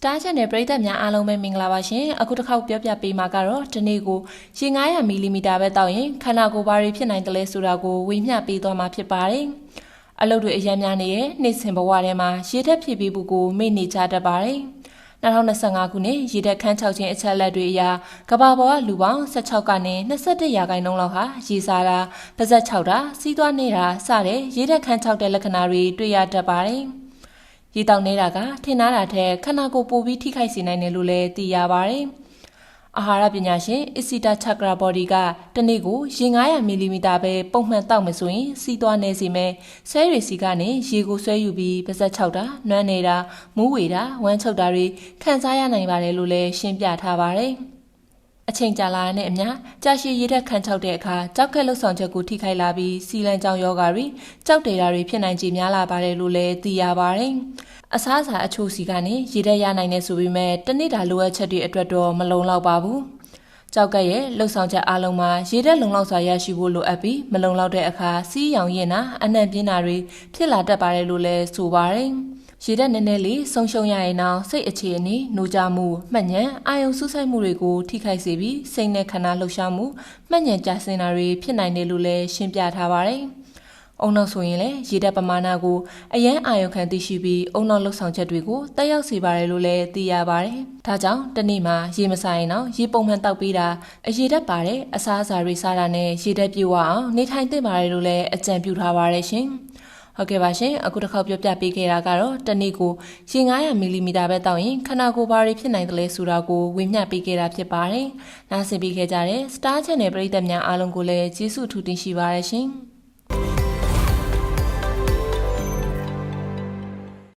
Star Channel ပရိသတ်များအားလုံးပဲမင်္ဂလာပါရှင်အခုတစ်ခေါက်ပြောပြပေးမှာကတော့ဒီနေ့ကိုရေ900မီလီမီတာပဲတောက်ရင်ခန္ဓာကိုယ်ဘာတွေဖြစ်နိုင်တယ်လဲဆိုတာကိုဝေမျှပေးသွားမှာဖြစ်ပါတယ်အလုပ်တွေအများများနေရဲ့နေ့စဉ်ဘဝထဲမှာရေတက်ဖြည့်ပေးဖို့ကိုမေ့နေကြတတ်ပါတယ်2025ခုနှစ်ရေတက်ခန်း6ချင်းအချက်လက်တွေအရကဘာပေါ်ကလူပေါင်း16ကနေ21ရာခိုင်နှုန်းလောက်ဟာရေစားတာပါဇက်6တာစီးသွားနေတာစတဲ့ရေတက်ခန်း6တဲ့လက္ခဏာတွေတွေ့ရတတ်ပါတယ်။ ရေတောက်နေတာကထင်သားတာထက်ခန္ဓာကိုယ်ပိုပြီးထိခိုက်စေနိုင်တယ်လို့လည်းသိရပါတယ်။အာဟာရပညာရှင်အစီတာချက်ကရာဘော်ဒီကတစ်နေ့ကိုရေ900မီလီမီတာပဲပုံမှန်တောက်မယ်ဆိုရင်စီးသွားနေစီမယ်ဆဲရီစီကနေရေကိုဆွဲယူပြီးပါဇက်6တာနွမ်းနေတာမူးဝေတာဝမ်းချုပ်တာတွေခံစားရနိုင်ပါတယ်လို့လည်းရှင်းပြထားပါတယ်။ အချိန်ကြာလာတဲ့အမျှကြာရှည်ရည်တက်ခံချောက်တဲ့အခါကြောက်ကက်လှုပ်ဆောင်ချက်ကိုထိခိုက်လာပြီးစီလန်ကြောင်ယောဂါတွေကြောက်တေတာတွေဖြစ်နိုင်ကြများလာပါတယ်လို့လည်းသိရပါတယ်။အစားအစာအချို့စီကနေရည်တက်ရနိုင်နေဆိုပေမဲ့တနေ့တာလိုအပ်ချက်တွေအတွက်တော့မလုံလောက်ပါဘူး။ကြောက်ကက်ရဲ့လှုပ်ဆောင်ချက်အလုံးမှာရေတက်လုံလောက်စွာရရှိဖို့လိုအပ်ပြီးမလုံလောက်တဲ့အခါစီးရောင်ရင်နာအနှံ့ပြင်းတာတွေဖြစ်လာတတ်ပါတယ်လို့လည်းဆိုပါတယ်။ ရေတက်နည်းနည်းလေးဆုံးရှုံးရရင်တော့စိတ်အခြေအနေ၊နှိုးကြမှု၊မှတ်ဉဏ်အာယုံစူးစိုက်မှုတွေကိုထိခိုက်စေပြီးစိတ်နဲ့ခန္ဓာလှုပ်ရှားမှုမှတ်ဉဏ်ကျဆင်းတာတွေဖြစ်နိုင်တယ်လို့လည်းရှင်းပြထားပါတယ်။အုံနောက်ဆိုရင်လည်းရေတက်ပမာဏကိုအရန်အာရုံခံသိရှိပြီးအုံနောက်လှုပ်ဆောင်ချက်တွေကိုတက်ရောက်စေပါတယ်လို့လည်းသိရပါတယ်။ဒါကြောင့်တနေ့မှာရေမဆိုင်တော့ရေပုံမှန်တောက်ပေးတာအရေတက်ပါတဲ့အစားအစာတွေစားတာနဲ့ရေတက်ပြေဝအောင်နေထိုင်သင့်ပါတယ်လို့လည်းအကြံပြုထားပါတယ်ရှင်။ ဟုတ်ကဲ့ပါရှင်အခုတစ်ခေါက်ပြောပြပေးခဲ့တာကတော့တနေ့ကိုရေ900မီလီမီတာပဲတောက်ရင်ခန္ဓာကိုယ်ဘာတွေဖြစ်နိုင်တယ်လဲဆိုတာကိုဝေမျှပေးခဲ့တာဖြစ်ပါတယ်။နားဆင်ပေးခဲ့ကြတဲ့ Star Channel ပရိသတ်များအားလုံးကိုလည်းကျေးဇူးထူးတင်ရှိပါရရှင်။